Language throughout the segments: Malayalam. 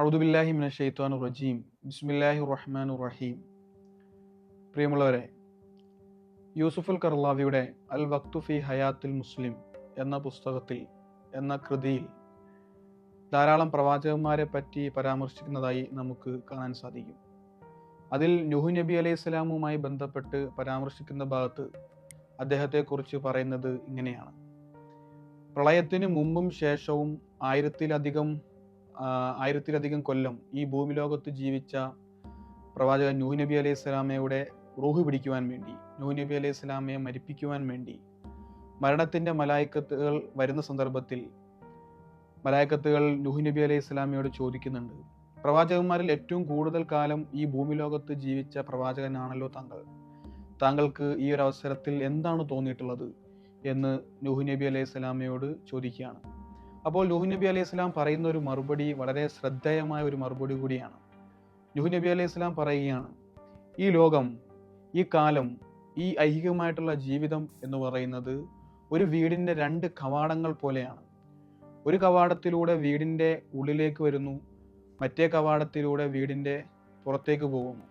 അഴുദുബില്ലാഹി റജീം ബിസ്മില്ലാഹി റഹ്മാൻ റഹീം പ്രിയമുള്ളവരെ യൂസുഫുൽ കർലാവിയുടെ അൽ വക്തു ഫി ഹയാത്തുൽ മുസ്ലിം എന്ന പുസ്തകത്തിൽ എന്ന കൃതിയിൽ ധാരാളം പ്രവാചകന്മാരെ പറ്റി പരാമർശിക്കുന്നതായി നമുക്ക് കാണാൻ സാധിക്കും. അതിൽ നുഹു നബി അലൈഹി സ്വലാമുമായി ബന്ധപ്പെട്ട് പരാമർശിക്കുന്ന ഭാഗത്ത് അദ്ദേഹത്തെക്കുറിച്ച് പറയുന്നത് ഇങ്ങനെയാണ്. പ്രളയത്തിന് മുമ്പും ശേഷവും ആയിരത്തിലധികം ആയിരത്തിലധികം കൊല്ലം ഈ ഭൂമി ലോകത്ത് ജീവിച്ച പ്രവാചകൻ നൂഹ് നബി അലൈഹി സ്വലാമയുടെ റൂഹ് പിടിക്കുവാൻ വേണ്ടി നൂഹ് നബി അലൈഹി സ്വലാമയെ മരിപ്പിക്കുവാൻ വേണ്ടി മരണത്തിന്റെ മലായിക്കത്തുകൾ വരുന്ന സന്ദർഭത്തിൽ മലായക്കത്തുകൾ നൂഹ് നബി അലൈഹി സ്വലാമയോട് ചോദിക്കുന്നുണ്ട്. പ്രവാചകന്മാരിൽ ഏറ്റവും കൂടുതൽ കാലം ഈ ഭൂമി ലോകത്ത് ജീവിച്ച പ്രവാചകനാണല്ലോ താങ്കൾ. താങ്കൾക്ക് ഈ ഒരു അവസരത്തിൽ എന്താണ് തോന്നിയിട്ടുള്ളത് എന്ന് നൂഹ് നബി അലൈഹി സ്വലാമയോട് ചോദിക്കുകയാണ്. അപ്പോൾ ലൂഹ് നബി അലൈഹി സ്വലാം പറയുന്ന ഒരു മറുപടി വളരെ ശ്രദ്ധേയമായ ഒരു മറുപടി കൂടിയാണ്. ലുഹു നബി അലൈഹി സ്വലാം പറയുകയാണ് ഈ ലോകം ഈ കാലം ഈ ഐഹികമായിട്ടുള്ള ജീവിതം എന്ന് പറയുന്നത് ഒരു വീടിന്റെ രണ്ട് കവാടങ്ങൾ പോലെയാണ്. ഒരു കവാടത്തിലൂടെ വീടിന്റെ ഉള്ളിലേക്ക് വരുന്നു മറ്റേ കവാടത്തിലൂടെ വീടിന്റെ പുറത്തേക്ക് പോകുന്നു.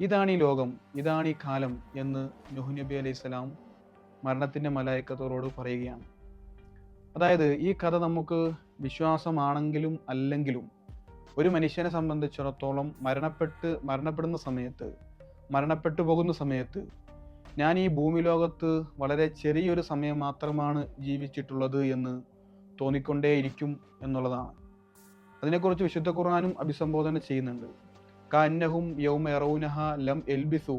ഇതാണ് ഈ ലോകം ഇതാണ് ഈ കാലം എന്ന് നുഹ് നബി അലൈഹി സ്വലാം മരണത്തിന്റെ മലായക്കത്തോട് പറയുകയാണ്. അതായത് ഈ കഥ നമുക്ക് വിശ്വാസമാണെങ്കിലും അല്ലെങ്കിലും ഒരു മനുഷ്യനെ സംബന്ധിച്ചിടത്തോളം മരണപ്പെട്ട് മരണപ്പെടുന്ന സമയത്ത് മരണപ്പെട്ടു പോകുന്ന സമയത്ത് ഞാൻ ഈ ഭൂമി ലോകത്ത് വളരെ ചെറിയൊരു സമയം മാത്രമാണ് ജീവിച്ചിട്ടുള്ളത് എന്ന് തോന്നിക്കൊണ്ടേയിരിക്കും എന്നുള്ളതാണ്. അതിനെക്കുറിച്ച് വിശുദ്ധ ഖുർആാനും അഭിസംബോധന ചെയ്യുന്നുണ്ട്. കാന്നഹും യൗമ എറൗനഹ ലം എൽബിസു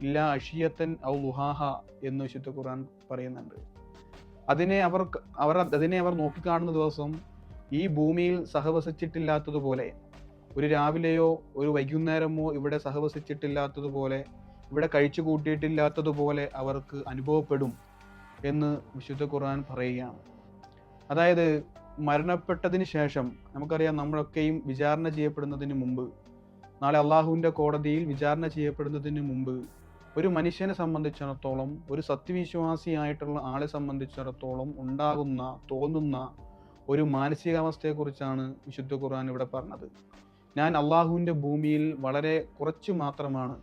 ഇല്ല അഷിയത്തൻ ഔ ലുഹാഹ എന്ന് വിശുദ്ധ ഖുർആൻ പറയുന്നുണ്ട്. അതിനെ അവർ അവർ അതിനെ അവർ നോക്കിക്കാണുന്ന ദിവസം ഈ ഭൂമിയിൽ സഹവസിച്ചിട്ടില്ലാത്തതുപോലെ ഒരു രാവിലെയോ ഒരു വൈകുന്നേരമോ ഇവിടെ സഹവസിച്ചിട്ടില്ലാത്തതുപോലെ ഇവിടെ കഴിച്ചു കൂട്ടിയിട്ടില്ലാത്തതുപോലെ അവർക്ക് അനുഭവപ്പെടും എന്ന് വിശുദ്ധ ഖുർആൻ പറയുകയാണ്. അതായത് മരണപ്പെട്ടതിന് ശേഷം നമുക്കറിയാം നമ്മളൊക്കെയും വിചാരണ ചെയ്യപ്പെടുന്നതിന് മുമ്പ് നാളെ അള്ളാഹുവിന്റെ കോടതിയിൽ വിചാരണ ചെയ്യപ്പെടുന്നതിന് മുമ്പ് ഒരു മനുഷ്യനെ സംബന്ധിച്ചിടത്തോളം ഒരു സത്യവിശ്വാസിയായിട്ടുള്ള ആളെ സംബന്ധിച്ചിടത്തോളം ഉണ്ടാകുന്ന തോന്നുന്ന ഒരു മാനസികാവസ്ഥയെക്കുറിച്ചാണ് വിശുദ്ധ ഖുർആൻ ഇവിടെ പറഞ്ഞത്. ഞാൻ അള്ളാഹുവിന്റെ ഭൂമിയിൽ വളരെ കുറച്ച് മാത്രമാണ്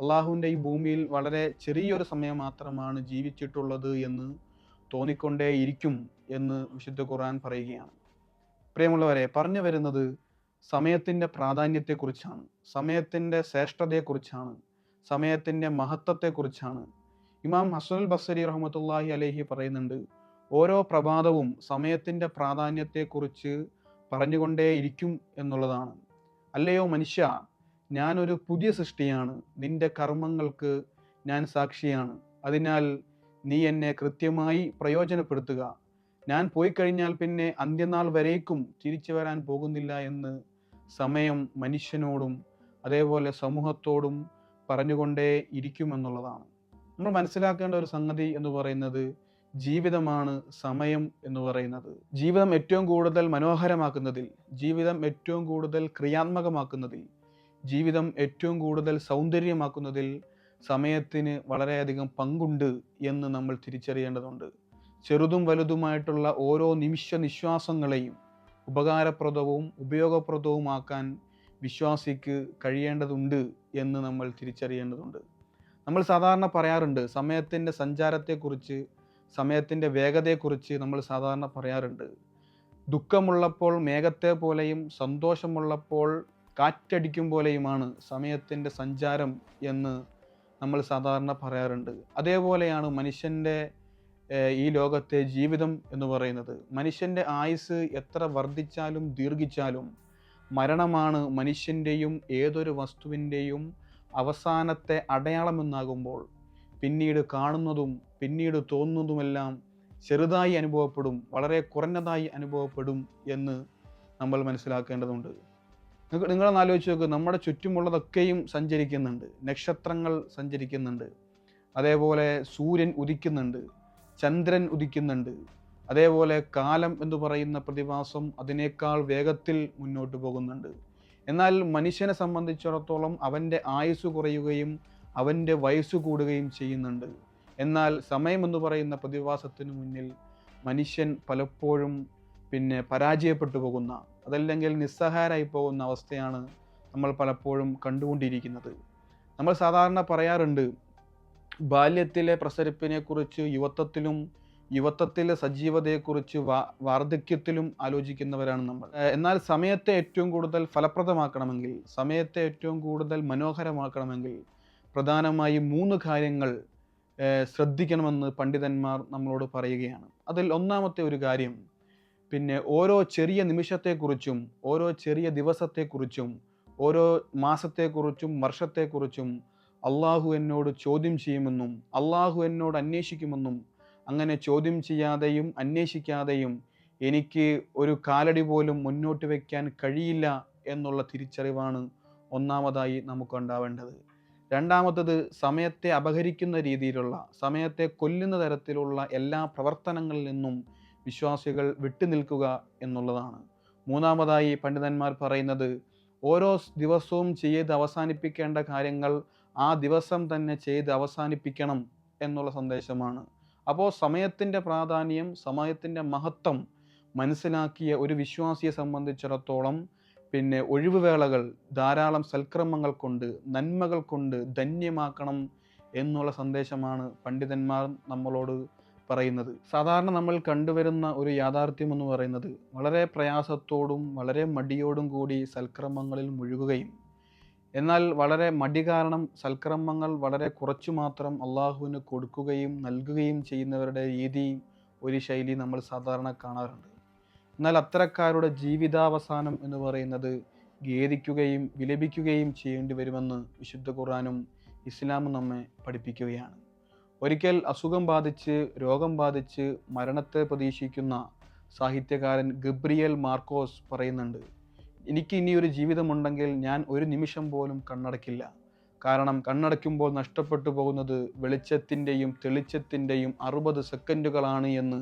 അള്ളാഹുവിന്റെ ഈ ഭൂമിയിൽ വളരെ ചെറിയൊരു സമയം മാത്രമാണ് ജീവിച്ചിട്ടുള്ളത് എന്ന് തോന്നിക്കൊണ്ടേയിരിക്കും എന്ന് വിശുദ്ധ ഖുർആൻ പറയുകയാണ്. പ്രിയമുള്ളവരെ പറഞ്ഞു വരുന്നത് സമയത്തിന്റെ പ്രാധാന്യത്തെക്കുറിച്ചാണ് സമയത്തിന്റെ ശ്രേഷ്ഠതയെക്കുറിച്ചാണ്. സമയത്തിന്റെ മഹത്വത്തെക്കുറിച്ചാണ്. ഇമാം ഹസനുൽ ബസരി റഹ്മത്തുള്ളാഹി അലഹി പറയുന്നുണ്ട് ഓരോ പ്രഭാതവും സമയത്തിന്റെ പ്രാധാന്യത്തെക്കുറിച്ച് പറഞ്ഞുകൊണ്ടേയിരിക്കും എന്നുള്ളതാണ്. അല്ലയോ മനുഷ്യ ഞാനൊരു പുതിയ സൃഷ്ടിയാണ്. നിന്റെ കർമ്മങ്ങൾക്ക് ഞാൻ സാക്ഷിയാണ്. അതിനാൽ നീ എന്നെ കൃത്യമായി പ്രയോജനപ്പെടുത്തുക. ഞാൻ പോയി കഴിഞ്ഞാൽ പിന്നെ അന്ത്യനാൾ വരേക്കും തിരിച്ചു വരാൻ പോകുന്നില്ല എന്ന് സമയം മനുഷ്യനോടും അതേപോലെ സമൂഹത്തോടും പറഞ്ഞുകൊണ്ടേ ഇരിക്കുമെന്നുള്ളതാണ്. നമ്മൾ മനസ്സിലാക്കേണ്ട ഒരു സംഗതി എന്ന് പറയുന്നത് ജീവിതമാണ് സമയം എന്ന് പറയുന്നത്. ജീവിതം ഏറ്റവും കൂടുതൽ മനോഹരമാക്കുന്നതിൽ ജീവിതം ഏറ്റവും കൂടുതൽ ക്രിയാത്മകമാക്കുന്നതിൽ ജീവിതം ഏറ്റവും കൂടുതൽ സൗന്ദര്യമാക്കുന്നതിൽ സമയത്തിന് വളരെയധികം പങ്കുണ്ട് എന്ന് നമ്മൾ തിരിച്ചറിയേണ്ടതുണ്ട്. ചെറുതും വലുതുമായിട്ടുള്ള ഓരോ നിമിഷ നിശ്വാസങ്ങളെയും ഉപകാരപ്രദവും ഉപയോഗപ്രദവുമാക്കാൻ വിശ്വാസിക്ക് കഴിയേണ്ടതുണ്ട് എന്ന് നമ്മൾ തിരിച്ചറിയേണ്ടതുണ്ട്. നമ്മൾ സാധാരണ പറയാറുണ്ട് സമയത്തിന്റെ സഞ്ചാരത്തെക്കുറിച്ച് സമയത്തിന്റെ വേഗതയെക്കുറിച്ച് നമ്മൾ സാധാരണ പറയാറുണ്ട്. ദുഃഖമുള്ളപ്പോൾ മേഘത്തെ പോലെയും സന്തോഷമുള്ളപ്പോൾ കാറ്റടിക്കും പോലെയുമാണ് സമയത്തിന്റെ സഞ്ചാരം എന്ന് നമ്മൾ സാധാരണ പറയാറുണ്ട്. അതേപോലെയാണ് മനുഷ്യന്റെ ഈ ലോകത്തെ ജീവിതം എന്ന് പറയുന്നത്. മനുഷ്യന്റെ ആയുസ് എത്ര വർദ്ധിച്ചാലും ദീർഘിച്ചാലും മരണമാണ് മനുഷ്യന്റെയും ഏതൊരു വസ്തുവിന്റെയും അവസാനത്തെ അടയാളമെന്നാകുമ്പോൾ പിന്നീട് കാണുന്നതും പിന്നീട് തോന്നുന്നതുമെല്ലാം ചെറുതായി അനുഭവപ്പെടും വളരെ കുറഞ്ഞതായി അനുഭവപ്പെടും എന്ന് നമ്മൾ മനസ്സിലാക്കേണ്ടതുണ്ട്. നിങ്ങൾ നിങ്ങളൊന്ന് ആലോചിച്ച് നോക്ക് നമ്മുടെ ചുറ്റുമുള്ളതൊക്കെയും സഞ്ചരിക്കുന്നുണ്ട് നക്ഷത്രങ്ങൾ സഞ്ചരിക്കുന്നുണ്ട് അതേപോലെ സൂര്യൻ ഉദിക്കുന്നുണ്ട് ചന്ദ്രൻ ഉദിക്കുന്നുണ്ട് അതേപോലെ കാലം എന്ന് പറയുന്ന പ്രതിഭാസം അതിനേക്കാൾ വേഗത്തിൽ മുന്നോട്ട് പോകുന്നുണ്ട്. എന്നാൽ മനുഷ്യനെ സംബന്ധിച്ചിടത്തോളം അവന്റെ ആയുസ് കുറയുകയും അവന്റെ വയസ്സ് കൂടുകയും ചെയ്യുന്നുണ്ട്. എന്നാൽ സമയം എന്ന് പറയുന്ന പ്രതിഭാസത്തിന് മുന്നിൽ മനുഷ്യൻ പലപ്പോഴും പിന്നെ പരാജയപ്പെട്ടു പോകുന്ന അതല്ലെങ്കിൽ നിസ്സഹാരായി പോകുന്ന അവസ്ഥയാണ് നമ്മൾ പലപ്പോഴും കണ്ടുകൊണ്ടിരിക്കുന്നത്. നമ്മൾ സാധാരണ പറയാറുണ്ട് ബാല്യത്തിലെ പ്രസരിപ്പിനെക്കുറിച്ച് യുവത്വത്തിലും യുവത്വത്തിലെ സജീവതയെക്കുറിച്ച് വാ വാർദ്ധക്യത്തിലും ആലോചിക്കുന്നവരാണ് നമ്മൾ. എന്നാൽ സമയത്തെ ഏറ്റവും കൂടുതൽ ഫലപ്രദമാക്കണമെങ്കിൽ സമയത്തെ ഏറ്റവും കൂടുതൽ മനോഹരമാക്കണമെങ്കിൽ പ്രധാനമായും മൂന്ന് കാര്യങ്ങൾ ശ്രദ്ധിക്കണമെന്ന് പണ്ഡിതന്മാർ നമ്മളോട് പറയുകയാണ്. അതിൽ ഒന്നാമത്തെ ഒരു കാര്യം പിന്നെ ഓരോ ചെറിയ നിമിഷത്തെക്കുറിച്ചും ഓരോ ചെറിയ ദിവസത്തെക്കുറിച്ചും ഓരോ മാസത്തെക്കുറിച്ചും വർഷത്തെക്കുറിച്ചും അള്ളാഹു എന്നോട് ചോദ്യം ചെയ്യുമെന്നും അള്ളാഹു എന്നോട് അന്വേഷിക്കുമെന്നും അങ്ങനെ ചോദ്യം ചെയ്യാതെയും അന്വേഷിക്കാതെയും എനിക്ക് ഒരു കാലടി പോലും മുന്നോട്ട് വയ്ക്കാൻ കഴിയില്ല എന്നുള്ള തിരിച്ചറിവാണ് ഒന്നാമതായി നമുക്കുണ്ടാവേണ്ടത് രണ്ടാമത്തത് സമയത്തെ അപഹരിക്കുന്ന രീതിയിലുള്ള സമയത്തെ കൊല്ലുന്ന തരത്തിലുള്ള എല്ലാ പ്രവർത്തനങ്ങളിൽ നിന്നും വിശ്വാസികൾ വിട്ടുനിൽക്കുക എന്നുള്ളതാണ്. മൂന്നാമതായി പണ്ഡിതന്മാർ പറയുന്നത് ഓരോ ദിവസവും ചെയ്ത് അവസാനിപ്പിക്കേണ്ട കാര്യങ്ങൾ ആ ദിവസം തന്നെ ചെയ്ത് അവസാനിപ്പിക്കണം എന്നുള്ള സന്ദേശമാണ്. അപ്പോൾ സമയത്തിന്റെ പ്രാധാന്യം സമയത്തിന്റെ മഹത്വം മനസ്സിലാക്കിയ ഒരു വിശ്വാസിയെ സംബന്ധിച്ചിടത്തോളം പിന്നെ ഒഴിവുവേളകൾ ധാരാളം സൽക്രമങ്ങൾ കൊണ്ട് നന്മകൾ കൊണ്ട് ധന്യമാക്കണം എന്നുള്ള സന്ദേശമാണ് പണ്ഡിതന്മാർ നമ്മളോട് പറയുന്നത്. സാധാരണ നമ്മൾ കണ്ടുവരുന്ന ഒരു യാഥാർത്ഥ്യം എന്ന് പറയുന്നത് വളരെ പ്രയാസത്തോടും വളരെ മടിയോടും കൂടി സൽക്രമങ്ങളിൽ മുഴുകുകയും എന്നാൽ വളരെ മടി കാരണം സൽക്രമങ്ങൾ വളരെ കുറച്ചു മാത്രം അള്ളാഹുവിന് കൊടുക്കുകയും നൽകുകയും ചെയ്യുന്നവരുടെ രീതി ഒരു ശൈലി നമ്മൾ സാധാരണ കാണാറുണ്ട്. എന്നാൽ അത്തരക്കാരുടെ ജീവിതാവസാനം എന്ന് പറയുന്നത് ഖേദിക്കുകയും വിലപിക്കുകയും ചെയ്യേണ്ടി വരുമെന്ന് വിശുദ്ധ ഖുറാനും ഇസ്ലാമും നമ്മെ പഠിപ്പിക്കുകയാണ്. ഒരിക്കൽ അസുഖം ബാധിച്ച് രോഗം ബാധിച്ച് മരണത്തെ പ്രതീക്ഷിക്കുന്ന സാഹിത്യകാരൻ ഗബ്രിയൽ മാർക്കോസ് പറയുന്നുണ്ട് എനിക്ക് ഇനി ഒരു ജീവിതമുണ്ടെങ്കിൽ ഞാൻ ഒരു നിമിഷം പോലും കണ്ണടക്കില്ല. കാരണം കണ്ണടയ്ക്കുമ്പോൾ നഷ്ടപ്പെട്ടു പോകുന്നത് വെളിച്ചത്തിന്റെയും തെളിച്ചത്തിന്റെയും അറുപത് സെക്കൻഡുകളാണ് എന്ന്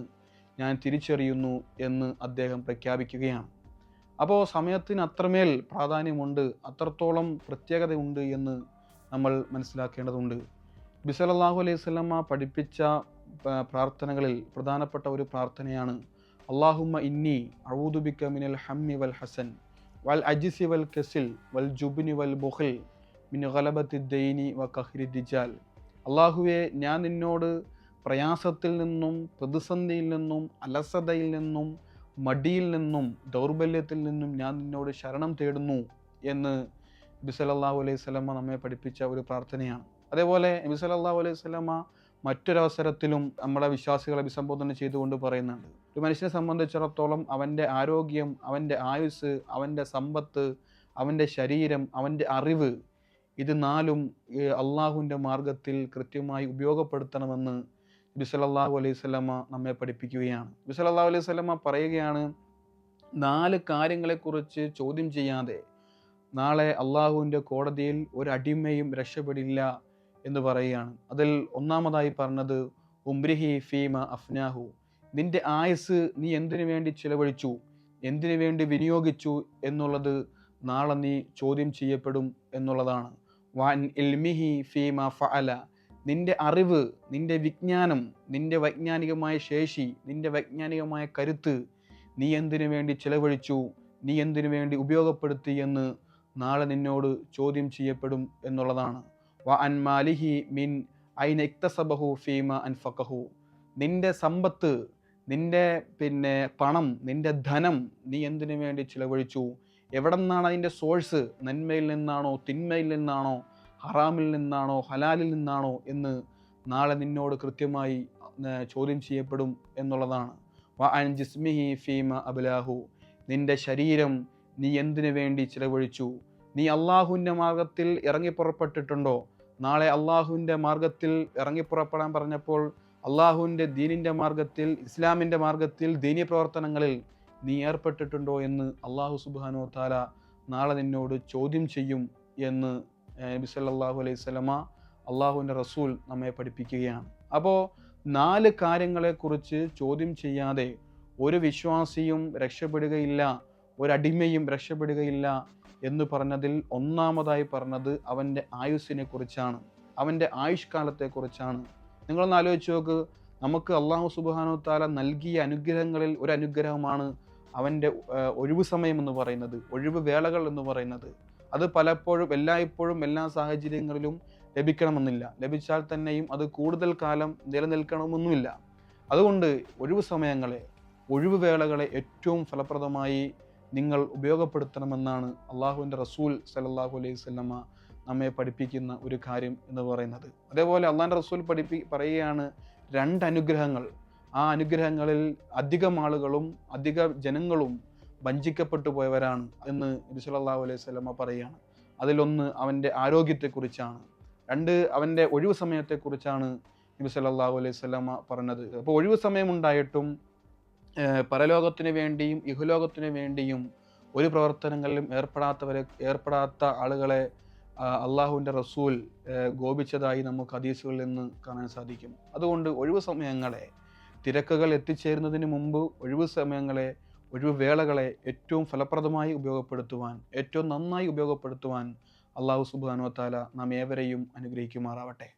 ഞാൻ തിരിച്ചറിയുന്നു എന്ന് അദ്ദേഹം പ്രഖ്യാപിക്കുകയാണ്. അപ്പോൾ സമയത്തിന് അത്രമേൽ പ്രാധാന്യമുണ്ട് അത്രത്തോളം പ്രത്യേകതയുണ്ട് എന്ന് നമ്മൾ മനസ്സിലാക്കേണ്ടതുണ്ട്. ബിസലല്ലാഹു അലൈഹി സ്വലമ്മ പഠിപ്പിച്ച പ്രാർത്ഥനകളിൽ പ്രധാനപ്പെട്ട ഒരു പ്രാർത്ഥനയാണ് അള്ളാഹുമ്മ ഇന്നി അഴൂദുബിക്ക മിനൽ ഹമ്മി വൽ ഹസൻ. വൽ അജിസി വൽ കെസിൽ വൽ ജുബിനി വൽ ബുഹിൽ മിൻ ഗലബത്തി ദൈനി വ കഹ്രി ദിജാൽ അള്ളാഹുവെ ഞാൻ നിന്നോട് പ്രയാസത്തിൽ നിന്നും പ്രതിസന്ധിയിൽ നിന്നും അലസതയിൽ നിന്നും മടിയിൽ നിന്നും ദൗർബല്യത്തിൽ നിന്നും ഞാൻ നിന്നോട് ശരണം തേടുന്നു എന്ന് നബി അലൈഹി സ്വലമ നമ്മെ പഠിപ്പിച്ച ഒരു പ്രാർത്ഥനയാണ്. അതേപോലെ നബി അലൈഹി സ്വലമ മറ്റൊരവസരത്തിലും നമ്മുടെ വിശ്വാസികളെ അഭിസംബോധന ചെയ്തുകൊണ്ട് പറയുന്നുണ്ട്. ഒരു മനുഷ്യനെ സംബന്ധിച്ചിടത്തോളം അവന്റെ ആരോഗ്യം അവന്റെ ആയുസ് അവന്റെ സമ്പത്ത് അവന്റെ ശരീരം അവന്റെ അറിവ് ഇത് നാലും അള്ളാഹുവിന്റെ മാർഗത്തിൽ കൃത്യമായി ഉപയോഗപ്പെടുത്തണമെന്ന് ബിസലല്ലാഹു അലൈഹി സ്വലമ നമ്മെ പഠിപ്പിക്കുകയാണ്. നബി സല്ലല്ലാഹു അലൈഹി സ്വലമ പറയുകയാണ് നാല് കാര്യങ്ങളെക്കുറിച്ച് ചോദ്യം ചെയ്യാതെ നാളെ അള്ളാഹുവിന്റെ കോടതിയിൽ ഒരു അടിമയും രക്ഷപ്പെടില്ല എന്ന് പറയുകയാണ്. അതിൽ ഒന്നാമതായി പറഞ്ഞത് ഉംബ്രിഹി ഫീമ അഫ്നാഹു. നിന്റെ ആയുസ് നീ എന്തിനു വേണ്ടി ചിലവഴിച്ചു? എന്തിനു വേണ്ടി വിനിയോഗിച്ചു എന്നുള്ളത് നാളെ നീ ചോദ്യം ചെയ്യപ്പെടും എന്നുള്ളതാണ്. വാൻ ഇൽമിഹി ഫീമ ഫഅല. നിന്റെ അറിവ് നിന്റെ വിജ്ഞാനം നിന്റെ വൈജ്ഞാനികമായ ശേഷി നിന്റെ വൈജ്ഞാനികമായ കരുത്ത് നീ എന്തിനു വേണ്ടി ചിലവഴിച്ചു? നീ എന്തിനു വേണ്ടി ഉപയോഗപ്പെടുത്തി എന്ന് നാളെ നിന്നോട് ചോദ്യം ചെയ്യപ്പെടും എന്നുള്ളതാണ്. വ മിൻ ഐന ഇക്തസബഹു ഫീമ അൻഫഖഹു. നിന്റെ സമ്പത്ത് നിന്റെ പിന്നെ പണം നിന്റെ ധനം നീ എന്തിനു വേണ്ടി ചിലവഴിച്ചു? എവിടെ നിന്നാണ് അതിന്റെ സോഴ്സ്? നന്മയിൽ നിന്നാണോ തിന്മയിൽ നിന്നാണോ ഹറാമിൽ നിന്നാണോ ഹലാലിൽ നിന്നാണോ എന്ന് നാളെ നിന്നോട് കൃത്യമായി ചോദ്യം ചെയ്യപ്പെടും എന്നുള്ളതാണ്. വ ജിസ്മിഹി ഫീമ അബലാഹു. നിന്റെ ശരീരം നീ എന്തിനു വേണ്ടി ചിലവഴിച്ചു? നീ അള്ളാഹുവിന്റെ മാർഗത്തിൽ ഇറങ്ങിപ്പുറപ്പെട്ടിട്ടുണ്ടോ നാളെ അള്ളാഹുവിന്റെ മാർഗത്തിൽ ഇറങ്ങിപ്പുറപ്പെടാൻ പറഞ്ഞപ്പോൾ അള്ളാഹുവിന്റെ ദീനിന്റെ മാർഗത്തിൽ ഇസ്ലാമിന്റെ മാർഗത്തിൽ ദീനീയ പ്രവർത്തനങ്ങളിൽ നീ ഏർപ്പെട്ടിട്ടുണ്ടോ എന്ന് അള്ളാഹു സുബാനോ താല നാളെ നിന്നോട് ചോദ്യം ചെയ്യും എന്ന് നബി സല്ലല്ലാഹു അലൈഹി സ്വലമ അള്ളാഹുവിന്റെ റസൂൽ നമ്മെ പഠിപ്പിക്കുകയാണ്. അപ്പോൾ നാല് കാര്യങ്ങളെക്കുറിച്ച് ചോദ്യം ചെയ്യാതെ ഒരു വിശ്വാസിയും രക്ഷപ്പെടുകയില്ല ഒരടിമയും രക്ഷപ്പെടുകയില്ല എന്ന് പറഞ്ഞതിൽ ഒന്നാമതായി പറഞ്ഞത് അവന്റെ ആയുസ്സിനെ കുറിച്ചാണ്. അവന്റെ ആയുഷ്കാലത്തെക്കുറിച്ചാണ് നിങ്ങളൊന്ന് ആലോചിച്ച് നോക്ക്. നമുക്ക് അള്ളാഹു സുബാനോ താല നൽകിയ അനുഗ്രഹങ്ങളിൽ ഒരു അനുഗ്രഹമാണ് അവന്റെ ഒഴിവ് സമയം എന്ന് പറയുന്നത് ഒഴിവ് വേളകൾ എന്ന് പറയുന്നത്. അത് പലപ്പോഴും എല്ലായ്പ്പോഴും എല്ലാ സാഹചര്യങ്ങളിലും ലഭിക്കണമെന്നില്ല. ലഭിച്ചാൽ തന്നെയും അത് കൂടുതൽ കാലം നിലനിൽക്കണമെന്നുമില്ല. അതുകൊണ്ട് ഒഴിവ് സമയങ്ങളെ ഒഴിവ് വേളകളെ ഏറ്റവും ഫലപ്രദമായി നിങ്ങൾ ഉപയോഗപ്പെടുത്തണമെന്നാണ് അള്ളാഹുവിന്റെ റസൂൽ സലല്ലാഹു അലൈഹി വസല്ലമ നമ്മെ പഠിപ്പിക്കുന്ന ഒരു കാര്യം എന്ന് പറയുന്നത്. അതേപോലെ അള്ളാഹിന്റെ റസൂൽ പഠിപ്പി പറയുകയാണ് രണ്ട് അനുഗ്രഹങ്ങൾ. ആ അനുഗ്രഹങ്ങളിൽ അധികം ആളുകളും അധിക ജനങ്ങളും വഞ്ചിക്കപ്പെട്ടു പോയവരാണ് എന്ന് നബി സല്ലല്ലാഹു അലൈഹി വസല്ലമ പറയുകയാണ്. അതിലൊന്ന് അവന്റെ ആരോഗ്യത്തെക്കുറിച്ചാണ്. രണ്ട് അവന്റെ ഒഴിവ് സമയത്തെക്കുറിച്ചാണ് നബി സല്ലല്ലാഹു അലൈഹി വസല്ലമ പറഞ്ഞത്. അപ്പോൾ ഒഴിവ് സമയം ഉണ്ടായിട്ടും ഏഹ് പരലോകത്തിന് വേണ്ടിയും ഇഹലോകത്തിന് വേണ്ടിയും ഒരു പ്രവർത്തനങ്ങളിലും ഏർപ്പെടാത്തവരെ ഏർപ്പെടാത്ത ആളുകളെ അള്ളാഹുവിന്റെ റസൂൽ ഗോപിച്ചതായി നമുക്ക് ഹദീസുകളിൽ നിന്ന് കാണാൻ സാധിക്കും. അതുകൊണ്ട് ഒഴിവ് സമയങ്ങളെ തിരക്കുകൾ എത്തിച്ചേരുന്നതിന് മുമ്പ് ഒഴിവ് സമയങ്ങളെ ഒഴിവ് വേളകളെ ഏറ്റവും ഫലപ്രദമായി ഉപയോഗപ്പെടുത്തുവാൻ ഏറ്റവും നന്നായി ഉപയോഗപ്പെടുത്തുവാൻ അള്ളാഹു സുബാനു താല നാം ഏവരെയും അനുഗ്രഹിക്കുമാറാവട്ടെ.